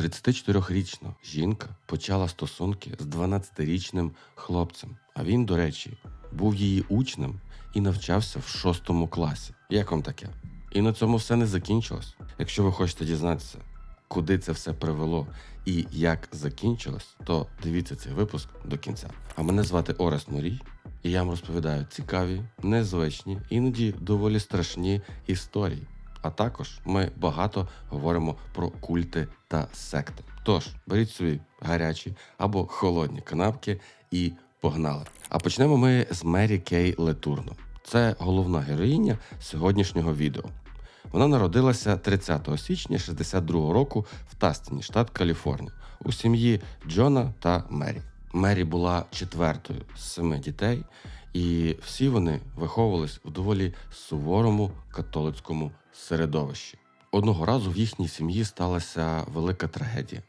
34-річна жінка почала стосунки з 12-річним хлопцем. А він, до речі, був її учнем і навчався в шостому класі. Як вам таке? І на цьому все не закінчилось. Якщо ви хочете дізнатися, куди це все привело і як закінчилось, то дивіться цей випуск до кінця. А мене звати Орест Морій, і я вам розповідаю цікаві, незвичні, іноді доволі страшні історії. А також ми багато говоримо про культи та секти. Тож беріть собі гарячі або холодні канапки і погнали. А почнемо ми з Мері Кей Летурно. Це головна героїня сьогоднішнього відео. Вона народилася 30 січня 62 року в Тастіні, штат Каліфорнія, у сім'ї Джона та Мері. Мері була четвертою з семи дітей, і всі вони виховувались в доволі суворому католицькому середовищі. Одного разу в їхній сім'ї сталася велика трагедія.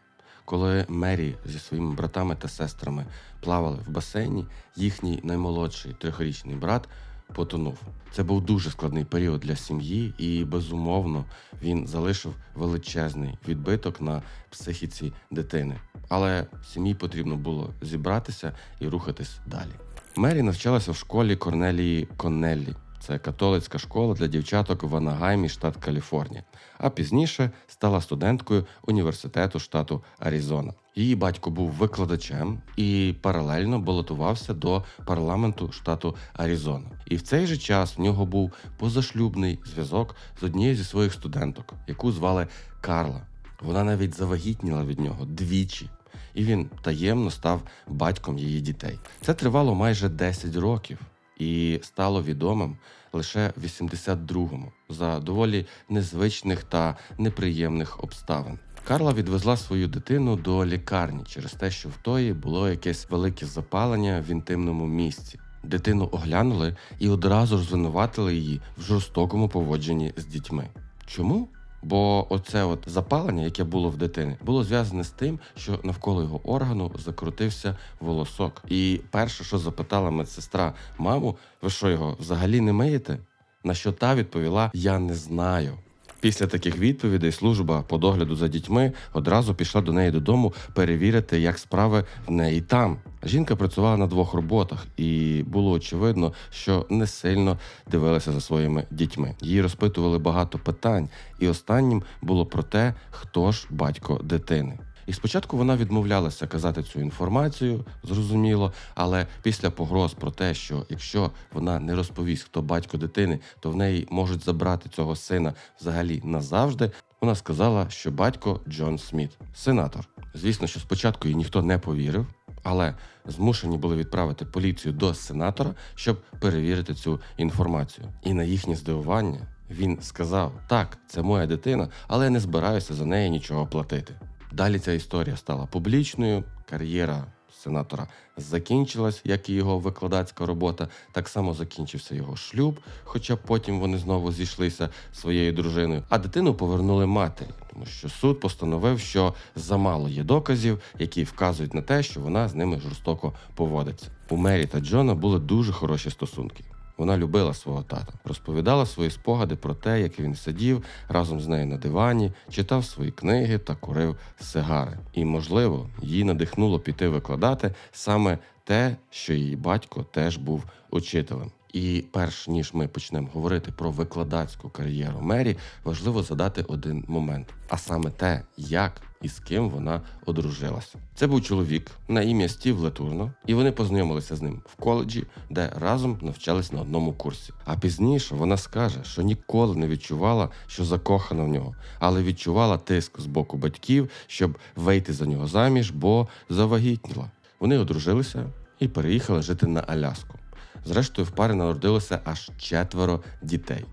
Коли Мері зі своїми братами та сестрами плавали в басейні, їхній наймолодший трьохрічний брат потонув. Це був дуже складний період для сім'ї, і безумовно він залишив величезний відбиток на психіці дитини. Але сім'ї потрібно було зібратися і рухатись далі. Мері навчалася в школі Корнелії Коннеллі. Це католицька школа для дівчаток в Анагаймі, штат Каліфорнія. А пізніше стала студенткою університету штату Аризона. Її батько був викладачем і паралельно балотувався до парламенту штату Аризона. І в цей же час в нього був позашлюбний зв'язок з однією зі своїх студенток, яку звали Карла. Вона навіть завагітніла від нього двічі. І він таємно став батьком її дітей. Це тривало майже 10 років і стало відомим лише в 82-му за доволі незвичних та неприємних обставин. Карла відвезла свою дитину до лікарні через те, що в тої було якесь велике запалення в інтимному місці. Дитину оглянули і одразу ж звинуватили її в жорстокому поводженні з дітьми. Чому? Бо оце от запалення, яке було в дитини, було зв'язане з тим, що навколо його органу закрутився волосок. І перше, що запитала медсестра маму, ви що його взагалі не миєте? На що та відповіла: Я не знаю. Після таких відповідей служба по догляду за дітьми одразу пішла до неї додому перевірити, як справи в неї там. Жінка працювала на двох роботах, і було очевидно, що не сильно дивилася за своїми дітьми. Її розпитували багато питань, і останнім було про те, хто ж батько дитини. І спочатку вона відмовлялася казати цю інформацію, зрозуміло, але після погроз про те, що якщо вона не розповість, хто батько дитини, то в неї можуть забрати цього сина взагалі назавжди. Вона сказала, що батько Джон Сміт, сенатор. Звісно, що спочатку їй ніхто не повірив, але змушені були відправити поліцію до сенатора, щоб перевірити цю інформацію. І на їхнє здивування він сказав: Так, це моя дитина, але я не збираюся за неї нічого платити. Далі ця історія стала публічною. Кар'єра сенатора закінчилась, як і його викладацька робота. Так само закінчився його шлюб, хоча потім вони знову зійшлися своєю дружиною. А дитину повернули матері, тому що суд постановив, що замало є доказів, які вказують на те, що вона з ними жорстоко поводиться. У Мері та Джона були дуже хороші стосунки. Вона любила свого тата, розповідала свої спогади про те, як він сидів разом з нею на дивані, читав свої книги та курив сигари. І, можливо, її надихнуло піти викладати саме те, що її батько теж був учителем. І перш ніж ми почнемо говорити про викладацьку кар'єру Мері, важливо задати один момент: а саме те, як і з ким вона одружилася. Це був чоловік на ім'я Стів Летурно, і вони познайомилися з ним в коледжі, де разом навчались на одному курсі. А пізніше вона скаже, що ніколи не відчувала, що закохана в нього, але відчувала тиск з боку батьків, щоб вийти за нього заміж, бо завагітніла. Вони одружилися і переїхали жити на Аляску. Зрештою, в парі народилося аж четверо дітей.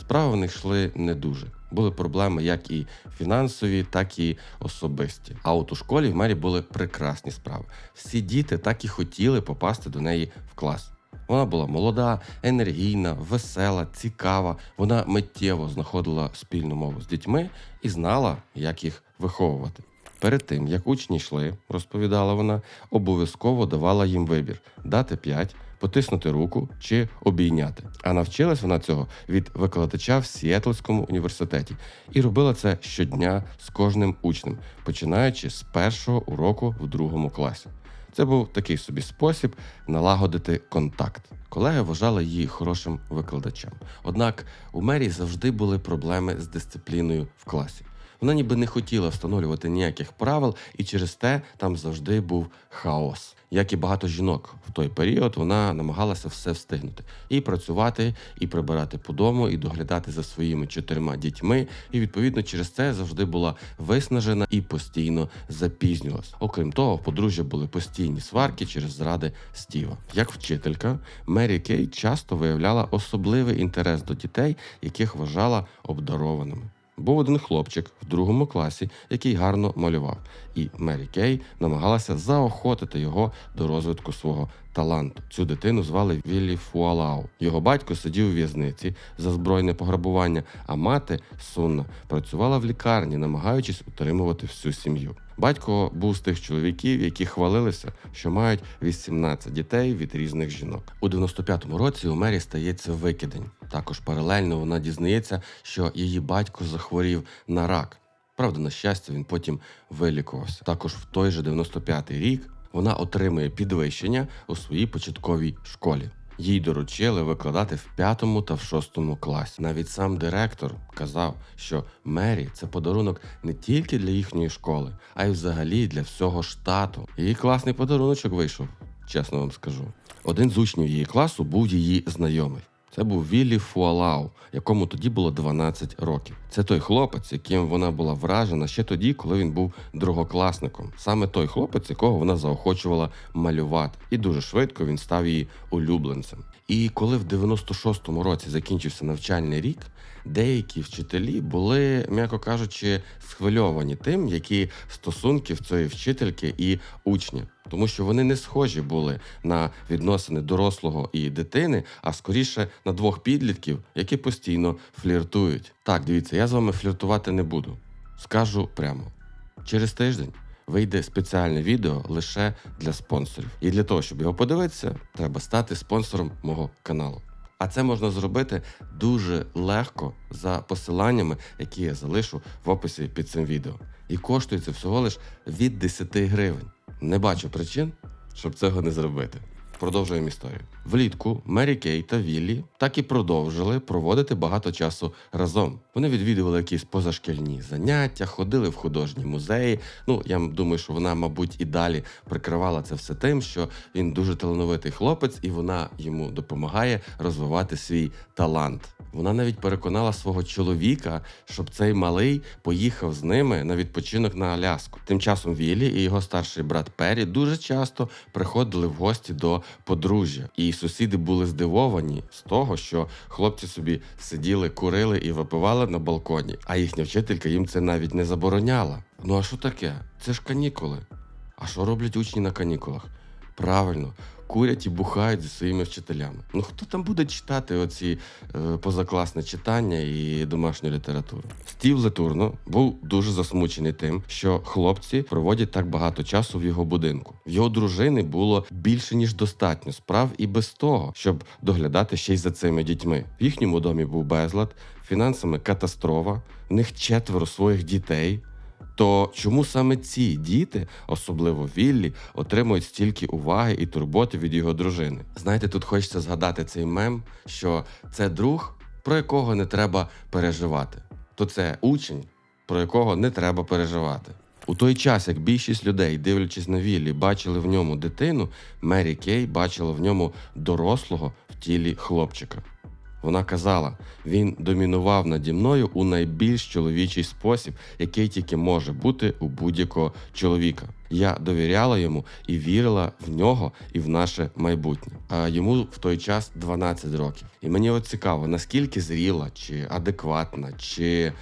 Справи в них йшли не дуже. Були проблеми як і фінансові, так і особисті. А от у школі в мері були прекрасні справи. Всі діти так і хотіли попасти до неї в клас. Вона була молода, енергійна, весела, цікава. Вона миттєво знаходила спільну мову з дітьми і знала, як їх виховувати. Перед тим, як учні йшли, розповідала вона, обов'язково давала їм вибір дати 5, потиснути руку чи обійняти. А навчилась вона цього від викладача в Сіетлському університеті і робила це щодня з кожним учнем, починаючи з першого уроку в другому класі. Це був такий собі спосіб налагодити контакт. Колеги вважали її хорошим викладачем. Однак у Мері завжди були проблеми з дисципліною в класі. Вона ніби не хотіла встановлювати ніяких правил, і через те там завжди був хаос. Як і багато жінок в той період, вона намагалася все встигнути і працювати, і прибирати по дому, і доглядати за своїми чотирма дітьми. І відповідно через це завжди була виснажена і постійно запізнювалась. Окрім того, в подружжя були постійні сварки через зради Стіва. Як вчителька, Мері Кей часто виявляла особливий інтерес до дітей, яких вважала обдарованими. Був один хлопчик в другому класі, який гарно малював, і Мері Кей намагалася заохотити його до розвитку свого таланту. Цю дитину звали Віллі Фуалау. Його батько сидів у в'язниці за збройне пограбування, а мати Сунна працювала в лікарні, намагаючись утримувати всю сім'ю. Батько був з тих чоловіків, які хвалилися, що мають 18 дітей від різних жінок. У 95-му році у Мері стається викидень. Також паралельно вона дізнається, що її батько захворів на рак. Правда, на щастя, він потім вилікувався. Також в той же 95-й рік вона отримує підвищення у своїй початковій школі. Їй доручили викладати в п'ятому та в шостому класі. Навіть сам директор казав, що Мері це подарунок не тільки для їхньої школи, а й взагалі для всього штату. Її класний подаруночок вийшов, чесно вам скажу. Один з учнів її класу був її знайомий. Це був Віллі Фуалау, якому тоді було 12 років. Це той хлопець, яким вона була вражена ще тоді, коли він був другокласником. Саме той хлопець, якого вона заохочувала малювати, і дуже швидко він став її улюбленцем. І коли в 96-му році закінчився навчальний рік, деякі вчителі були, м'яко кажучи, схвильовані тим, які стосунки в цієї вчительки і учня. Тому що вони не схожі були на відносини дорослого і дитини, а скоріше на двох підлітків, які постійно фліртують. Так, дивіться, я з вами фліртувати не буду. Скажу прямо: через тиждень вийде спеціальне відео лише для спонсорів. І для того, щоб його подивитися, треба стати спонсором мого каналу. А це можна зробити дуже легко за посиланнями, які я залишу в описі під цим відео. І коштує це всього лиш від 10 гривень. Не бачу причин, щоб цього не зробити. Продовжуємо історію. Влітку Мері Кей та Віллі так і продовжили проводити багато часу разом. Вони відвідували якісь позашкільні заняття, ходили в художні музеї. Ну я думаю, що вона, мабуть, і далі прикривала це все тим, що він дуже талановитий хлопець, і вона йому допомагає розвивати свій талант. Вона навіть переконала свого чоловіка, щоб цей малий поїхав з ними на відпочинок на Аляску. Тим часом Віллі і його старший брат Пері дуже часто приходили в гості до подружжя, і сусіди були здивовані з того, що хлопці собі сиділи, курили і випивали на балконі, а їхня вчителька їм це навіть не забороняла. Ну а що таке? Це ж канікули. А що роблять учні на канікулах? Правильно, курять і бухають зі своїми вчителями. Ну хто там буде читати оці е, позакласне читання і домашню літературу? Стів Летурно був дуже засмучений тим, що хлопці проводять так багато часу в його будинку. В його дружини було більше ніж достатньо справ і без того, щоб доглядати ще й за цими дітьми. В їхньому домі був безлад, фінансами катастрофа, в них четверо своїх дітей. То чому саме ці діти, особливо Віллі, отримують стільки уваги і турботи від його дружини? Знаєте, тут хочеться згадати цей мем, що це друг, про якого не треба переживати, то це учень, про якого не треба переживати. У той час, як більшість людей, дивлячись на Віллі, бачили в ньому дитину, Мері Кей бачила в ньому дорослого в тілі хлопчика. Вона казала: він домінував наді мною у найбільш чоловічий спосіб, який тільки може бути у будь-якого чоловіка. Я довіряла йому і вірила в нього і в наше майбутнє. А йому в той час 12 років. І мені от цікаво, наскільки зріла, чи адекватна, чи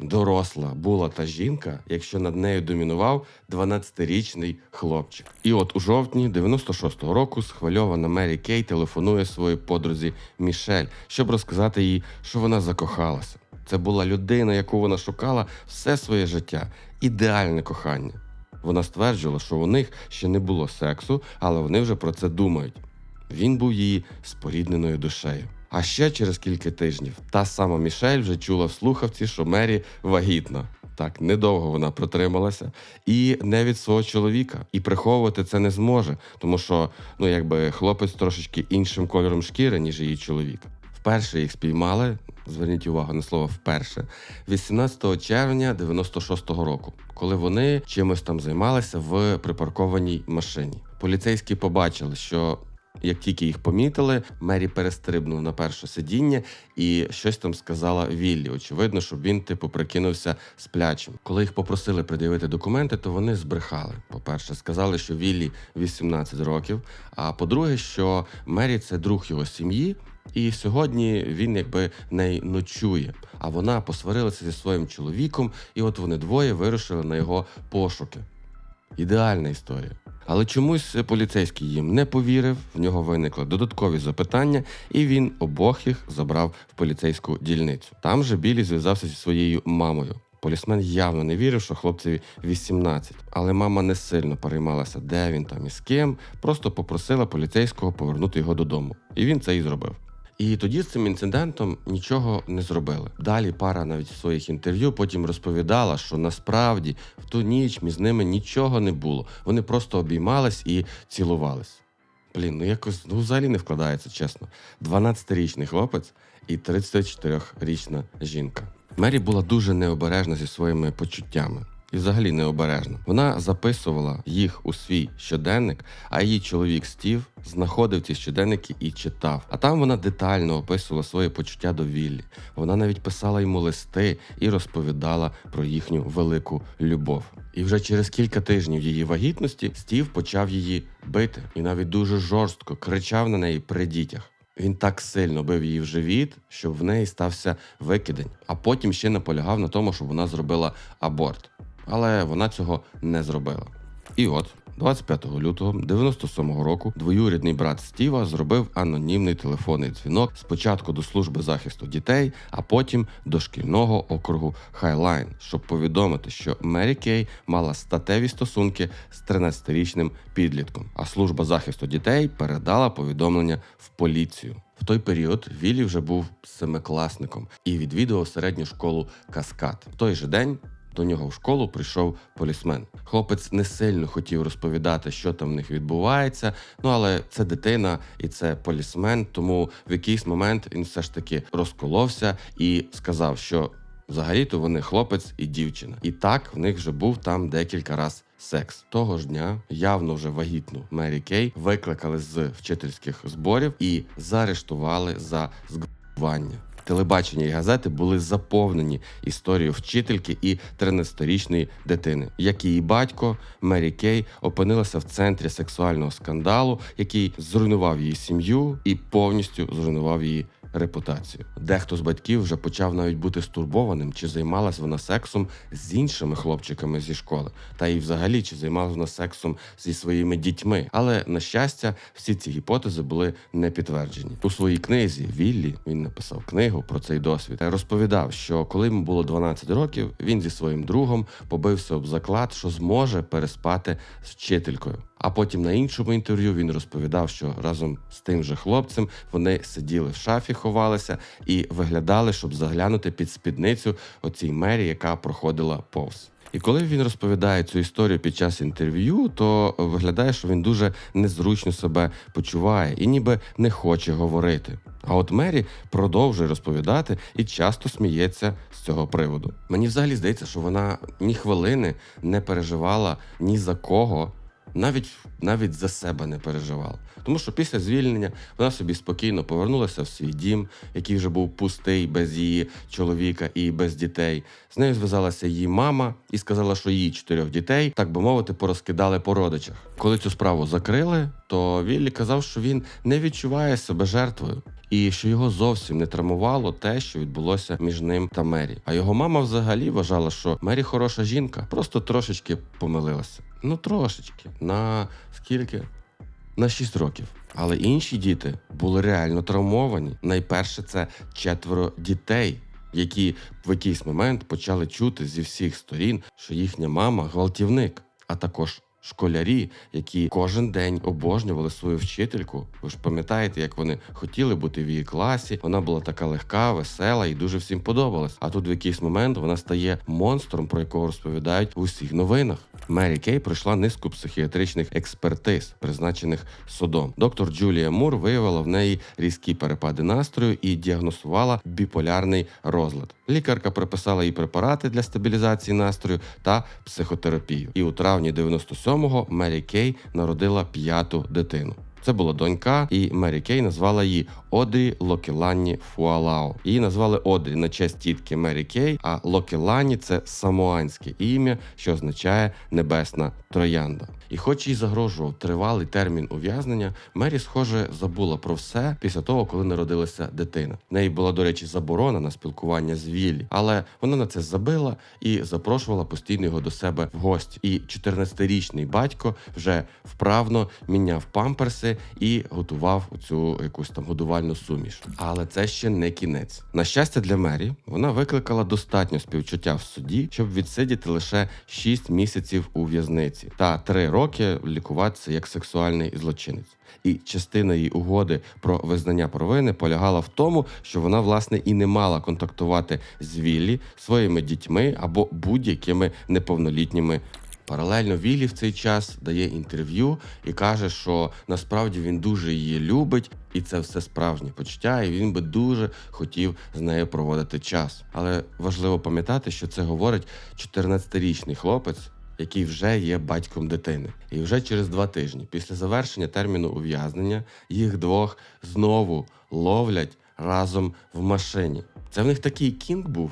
доросла була та жінка, якщо над нею домінував 12-річний хлопчик. І от у жовтні 96-го року схвильована Мері Кей телефонує своїй подрузі Мішель, щоб розказати їй, що вона закохалася. Це була людина, яку вона шукала все своє життя, ідеальне кохання. Вона стверджувала, що у них ще не було сексу, але вони вже про це думають. Він був її спорідненою душею. А ще через кілька тижнів та сама Мішель вже чула в слухавці, що Мері вагітна. Так, недовго вона протрималася, і не від свого чоловіка. І приховувати це не зможе, тому що ну якби хлопець трошечки іншим кольором шкіри, ніж її чоловік. Вперше їх спіймали. Зверніть увагу на слово вперше 18 червня 96-го року, коли вони чимось там займалися в припаркованій машині. Поліцейські побачили, що як тільки їх помітили, Мері перестрибнув на перше сидіння і щось там сказала Віллі. Очевидно, щоб він типу прикинувся сплячим. Коли їх попросили пред'явити документи, то вони збрехали. По-перше, сказали, що Віллі 18 років. А по-друге, що Мері це друг його сім'ї. І сьогодні він якби не ночує. А вона посварилася зі своїм чоловіком, і от вони двоє вирушили на його пошуки. Ідеальна історія. Але чомусь поліцейський їм не повірив, в нього виникли додаткові запитання, і він обох їх забрав в поліцейську дільницю. Там же Білі зв'язався зі своєю мамою. Полісмен явно не вірив, що хлопцеві 18, але мама не сильно переймалася, де він там і з ким, просто попросила поліцейського повернути його додому. І він це і зробив. І тоді з цим інцидентом нічого не зробили. Далі пара навіть в своїх інтерв'ю потім розповідала, що насправді в ту ніч між ними нічого не було. Вони просто обіймались і цілувались. Блін, ну якось ну, взагалі не вкладається, чесно. 12-річний хлопець і 34-річна жінка. Мері була дуже необережна зі своїми почуттями. І взагалі необережна. Вона записувала їх у свій щоденник, а її чоловік Стів знаходив ці щоденники і читав. А там вона детально описувала своє почуття до Віллі. Вона навіть писала йому листи і розповідала про їхню велику любов. І вже через кілька тижнів її вагітності Стів почав її бити і навіть дуже жорстко кричав на неї при дітях. Він так сильно бив її в живіт, щоб в неї стався викидень, а потім ще наполягав на тому, щоб вона зробила аборт. Але вона цього не зробила. І от 25 лютого 97-го року двоюрідний брат Стіва зробив анонімний телефонний дзвінок спочатку до служби захисту дітей, а потім до шкільного округу Хайлайн, щоб повідомити, що Мері Кей мала статеві стосунки з 13-річним підлітком. А служба захисту дітей передала повідомлення в поліцію. В той період Віллі вже був семикласником і відвідував середню школу Каскад. В той же день до нього в школу прийшов полісмен. Хлопець не сильно хотів розповідати, що там в них відбувається. Ну але це дитина і це полісмен. Тому в якийсь момент він все ж таки розколовся і сказав, що взагалі-то вони хлопець і дівчина. І так в них вже був там декілька разів секс. Того ж дня явно вже вагітну Мері Кей викликали з вчительських зборів і заарештували за зґвалтування. Телебачення і газети були заповнені історією вчительки і 13-річної дитини, як її батько Мері Кей опинилася в центрі сексуального скандалу, який зруйнував її сім'ю і повністю зруйнував її репутацію. Дехто з батьків вже почав навіть бути стурбованим, чи займалась вона сексом з іншими хлопчиками зі школи, та і взагалі чи займалась вона сексом зі своїми дітьми. Але на щастя, всі ці гіпотези були не підтверджені. У своїй книзі Віллі він написав книгу про цей досвід. Розповідав, що коли йому було 12 років, він зі своїм другом побився об заклад, що зможе переспати з вчителькою. А потім на іншому інтерв'ю він розповідав, що разом з тим же хлопцем вони сиділи в шафі, ховалися і виглядали, щоб заглянути під спідницю оцій мері, яка проходила повз. І коли він розповідає цю історію під час інтерв'ю, то виглядає, що він дуже незручно себе почуває і ніби не хоче говорити. А от Мері продовжує розповідати і часто сміється з цього приводу. Мені взагалі здається, що вона ні хвилини не переживала ні за кого, навіть навіть за себе не переживала. Тому що після звільнення вона собі спокійно повернулася в свій дім, який вже був пустий без її чоловіка і без дітей. З нею зв'язалася її мама і сказала, що її чотирьох дітей, так би мовити, порозкидали по родичах. Коли цю справу закрили, то Віллі казав, що він не відчуває себе жертвою. І що його зовсім не травмувало те, що відбулося між ним та Мері. А його мама взагалі вважала, що Мері хороша жінка, просто трошечки помилилася. Ну трошечки. На скільки? На 6 років. Але інші діти були реально травмовані. Найперше, це четверо дітей, які в якийсь момент почали чути зі всіх сторін, що їхня мама гвалтівник, а також школярі, які кожен день обожнювали свою вчительку. Ви ж пам'ятаєте, як вони хотіли бути в її класі. Вона була така легка, весела і дуже всім подобалась. А тут в якийсь момент вона стає монстром, про якого розповідають в усіх новинах. Мері Кей пройшла низку психіатричних експертиз, призначених судом. Доктор Джулія Мур виявила в неї різкі перепади настрою і діагностувала біполярний розлад. Лікарка приписала їй препарати для стабілізації настрою та психотерапію. І у травні 97-го Мері Кей народила п'яту дитину. Це була донька, і Мері Кей назвала її Одрі Локеланні Фуалао. Її назвали Одрі на честь тітки Мері Кей, а Локеланні це самоанське ім'я, що означає небесна троянда. І хоч їй загрожував тривалий термін ув'язнення, Мері, схоже, забула про все після того, коли народилася дитина. В неї була, до речі, заборона на спілкування з Віллі, але вона на це забила і запрошувала постійно його до себе в гості. І 14-річний батько вже вправно міняв памперси і готував цю якусь там годувальну суміш. Але це ще не кінець. На щастя для Мері, вона викликала достатньо співчуття в суді, щоб відсидіти лише 6 місяців у в'язниці та 3 роки лікуватися як сексуальний злочинець. І частина її угоди про визнання провини полягала в тому, що вона власне і не мала контактувати з Віллі своїми дітьми або будь-якими неповнолітніми. Паралельно Віллі в цей час дає інтерв'ю і каже, що насправді він дуже її любить, і це все справжнє почуття, і він би дуже хотів з нею проводити час. Але важливо пам'ятати, що це говорить 14-річний хлопець, який вже є батьком дитини. І вже через два тижні після завершення терміну ув'язнення їх двох знову ловлять разом в машині. Це в них такий кінг був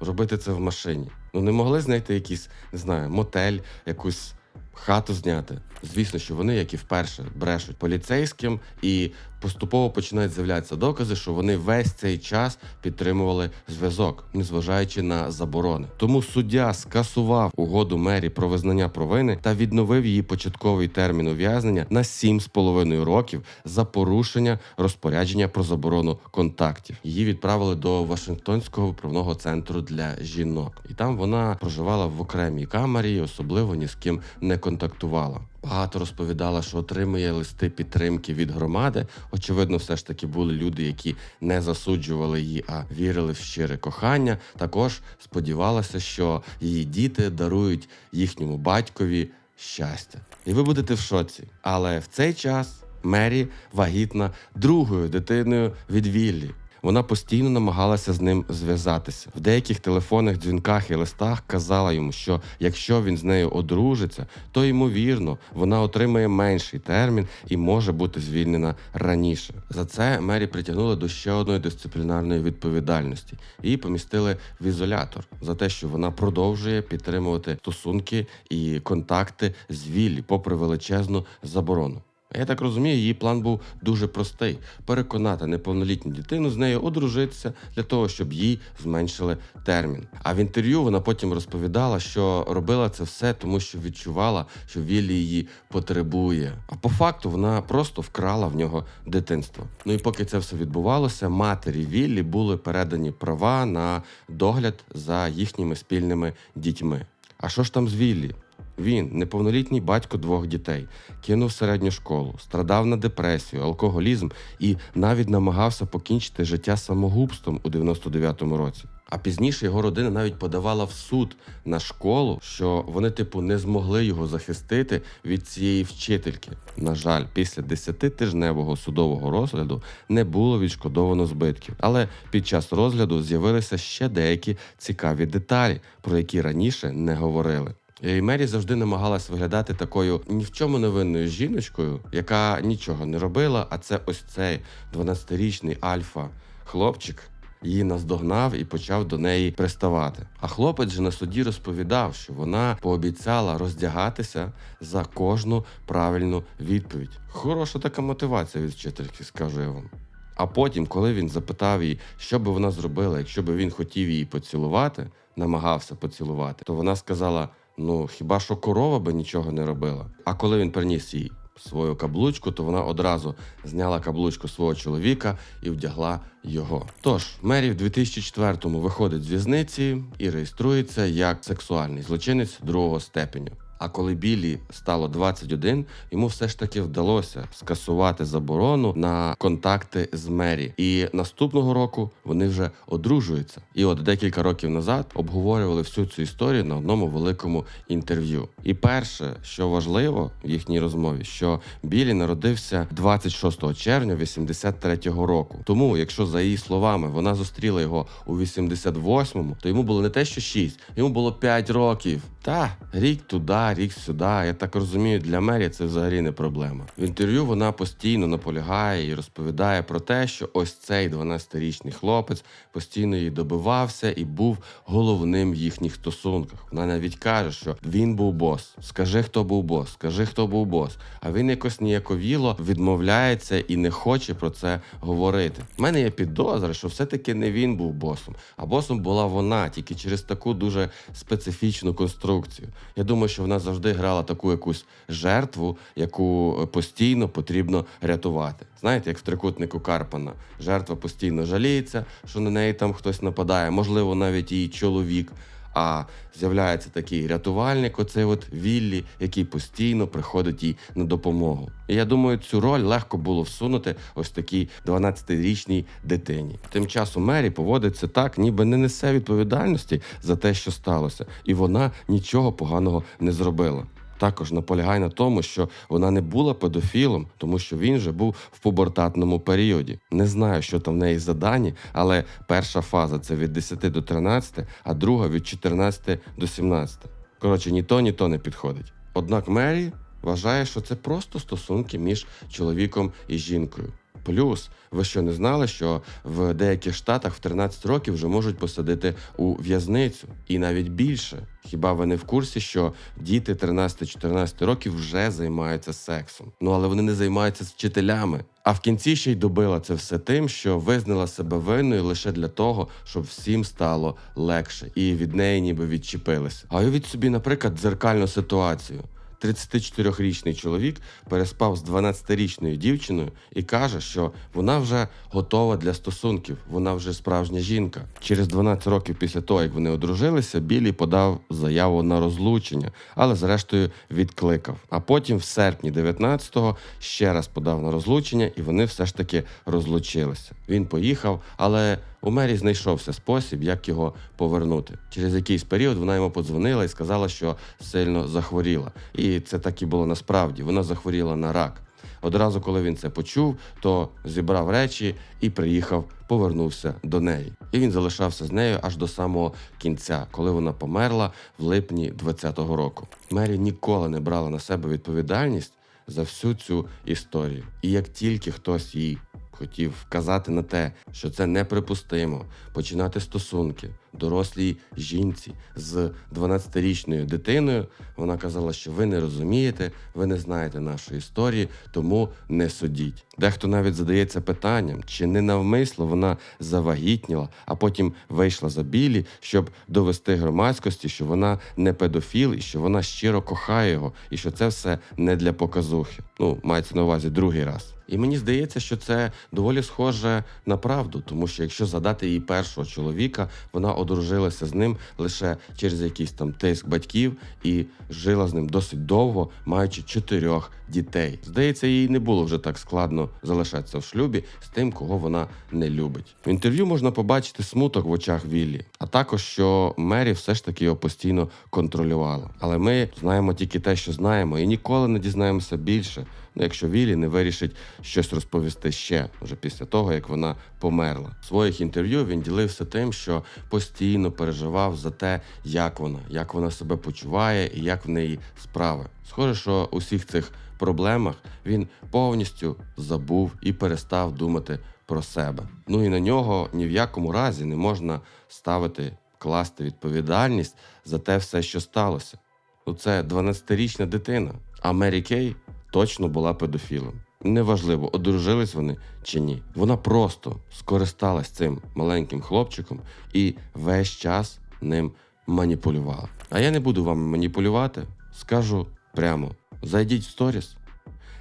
робити це в машині. Ну не могли знайти якийсь, не знаю, мотель, якусь хату зняти. Звісно, що вони, як і вперше, брешуть поліцейським і поступово починають з'являтися докази, що вони весь цей час підтримували зв'язок, незважаючи на заборони. Тому суддя скасував угоду мері про визнання провини та відновив її початковий термін ув'язнення на 7,5 років за порушення розпорядження про заборону контактів. Її відправили до Вашингтонського виправного центру для жінок, і там вона проживала в окремій камері, особливо ні з ким не контактувала. Багато розповідала, що отримує листи підтримки від громади. Очевидно, все ж таки були люди, які не засуджували її, а вірили в щире кохання. Також сподівалася, що її діти дарують їхньому батькові щастя. І ви будете в шоці. Але в цей час Мері вагітна другою дитиною від Віллі. Вона постійно намагалася з ним зв'язатися. В деяких телефонних дзвінках і листах казала йому, що якщо він з нею одружиться, то ймовірно вона отримає менший термін і може бути звільнена раніше. За це Мері притягнули до ще одної дисциплінарної відповідальності. Її помістили в ізолятор за те, що вона продовжує підтримувати стосунки і контакти з Віллі, попри величезну заборону. Я так розумію, її план був дуже простий: переконати неповнолітню дитину з нею одружитися для того, щоб їй зменшили термін. А в інтерв'ю вона потім розповідала, що робила це все, тому що відчувала, що Віллі її потребує. А по факту вона просто вкрала в нього дитинство. Ну і поки це все відбувалося, матері Віллі були передані права на догляд за їхніми спільними дітьми. А що ж там з Віллі? Він, неповнолітній батько двох дітей, кинув середню школу, страдав на депресію, алкоголізм і навіть намагався покінчити життя самогубством у 99-му році. А пізніше його родина навіть подавала в суд на школу, що вони, типу, не змогли його захистити від цієї вчительки. На жаль, після 10-тижневого судового розгляду не було відшкодовано збитків. Але під час розгляду з'явилися ще деякі цікаві деталі, про які раніше не говорили. І Мері завжди намагалась виглядати такою ні в чому невинною жіночкою, яка нічого не робила. А це ось цей 12-річний альфа хлопчик її наздогнав і почав до неї приставати. А хлопець же на суді розповідав, що вона пообіцяла роздягатися за кожну правильну відповідь. Хороша така мотивація від вчительки, скажу я вам. А потім, коли він запитав її, що би вона зробила, якщо б він хотів її поцілувати, намагався поцілувати, то вона сказала: ну хіба що корова би нічого не робила. А коли він приніс їй свою каблучку, то вона одразу зняла каблучку свого чоловіка і вдягла його. Тож Мері в 2004-му виходить з в'язниці і реєструється як сексуальний злочинець другого степеню. А коли Білі стало 21, йому все ж таки вдалося скасувати заборону на контакти з Мері. І наступного року вони вже одружуються. І от декілька років назад обговорювали всю цю історію на одному великому інтерв'ю. І перше, що важливо в їхній розмові, що Білі народився 26 червня 83-го року. Тому, якщо за її словами вона зустріла його у 88-му, то йому було не те, що 6, йому було 5 років. Та рік туди, рік сюди. Я так розумію, для Мері це взагалі не проблема. В інтерв'ю вона постійно наполягає і розповідає про те, що ось цей 12-річний хлопець постійно її добивався і був головним в їхніх стосунках. Вона навіть каже, що він був бос. Скажи, хто був бос, скажи, хто був бос. А він якось ніяковіло відмовляється і не хоче про це говорити. У мене є підозра, що все-таки не він був босом, а босом була вона, тільки через таку дуже специфічну конструкцію. Я думаю, що вона завжди грала таку якусь жертву, яку е, постійно потрібно рятувати. Знаєте, як в трикутнику Карпана. Жертва постійно жаліється, що на неї там хтось нападає, можливо, навіть її чоловік. А з'являється такий рятувальник, оцей от Віллі, який постійно приходить їй на допомогу. І я думаю, цю роль легко було всунути ось такій 12-річній дитині. Тим часом Мері поводиться так, ніби не несе відповідальності за те, що сталося, і вона нічого поганого не зробила. Також наполягає на тому, що вона не була педофілом, тому що він вже був в пубертатному періоді. Не знаю, що там в неї за дані, але перша фаза це від 10 до 13, а друга від 14 до 17. Коротше, ні то, ні то не підходить. Однак Мері вважає, що це просто стосунки між чоловіком і жінкою. Плюс, ви що не знали, що в деяких штатах в 13 років вже можуть посадити у в'язницю, і навіть більше. Хіба ви не в курсі, що діти 13-14 років вже займаються сексом? Ну але вони не займаються з вчителями. А в кінці ще й добила це все тим, що визнала себе винною лише для того, щоб всім стало легше, і від неї ніби відчепилися. А уявіть собі, наприклад, дзеркальну ситуацію. 34-річний чоловік переспав з 12-річною дівчиною і каже, що вона вже готова для стосунків, вона вже справжня жінка. Через 12 років після того, як вони одружилися, Білі подав заяву на розлучення, але зрештою відкликав. А потім, в серпні 19-го, ще раз подав на розлучення, і вони все ж таки розлучилися. Він поїхав, але у Мері знайшовся спосіб, як його повернути. Через якийсь період вона йому подзвонила і сказала, що сильно захворіла. І це так і було насправді. Вона захворіла на рак. Одразу, коли він це почув, то зібрав речі і приїхав, повернувся до неї. І він залишався з нею аж до самого кінця, коли вона померла в липні 20-го року. Мері ніколи не брала на себе відповідальність за всю цю історію. І як тільки хтось їй хотів вказати на те, що це неприпустимо починати стосунки дорослій жінці з 12-річною дитиною. Вона казала, що ви не розумієте, ви не знаєте нашої історії, тому не судіть. Дехто навіть задається питанням, чи не навмисно вона завагітніла, а потім вийшла за білі, щоб довести громадськості, що вона не педофіл і що вона щиро кохає його, і що це все не для показухи. Ну, мається на увазі другий раз. І мені здається, що це доволі схоже на правду, тому що якщо задати її першого чоловіка, вона одружилася з ним лише через якийсь там тиск батьків і жила з ним досить довго, маючи чотирьох дітей. Здається, їй не було вже так складно залишатися в шлюбі з тим, кого вона не любить. В інтерв'ю можна побачити смуток в очах Віллі, а також що Мері все ж таки його постійно контролювала. Але ми знаємо тільки те, що знаємо, і ніколи не дізнаємося більше. Ну, якщо Віллі не вирішить щось розповісти ще вже після того, як вона померла. В своїх інтерв'ю він ділився тим, що постійно переживав за те, як вона, як вона себе почуває і як в неї справи. Схоже, що у всіх цих проблемах він повністю забув і перестав думати про себе. Ну і на нього ні в якому разі не можна ставити, класти відповідальність за те все, що сталося. Ну, це 12-річна дитина, а Мері Кей точно була педофілом. Неважливо, одружились вони чи ні. Вона просто скористалась цим маленьким хлопчиком і весь час ним маніпулювала. А я не буду вам маніпулювати, скажу прямо: зайдіть в сторіс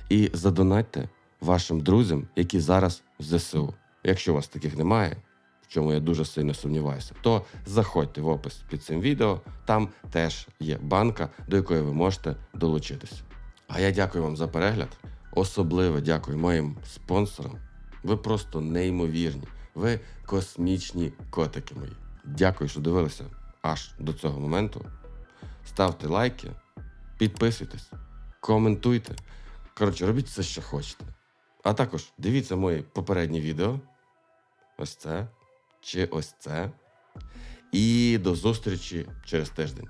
і задонатьте вашим друзям, які зараз в ЗСУ. Якщо у вас таких немає, в чому я дуже сильно сумніваюся, то заходьте в опис під цим відео. Там теж є банка, до якої ви можете долучитися. А я дякую вам за перегляд. Особливо дякую моїм спонсорам. Ви просто неймовірні. Ви космічні котики мої. Дякую, що дивилися аж до цього моменту. Ставте лайки, підписуйтесь, коментуйте. Коротше, робіть все, що хочете. А також дивіться мої попередні відео. Ось це чи ось це. І до зустрічі через тиждень.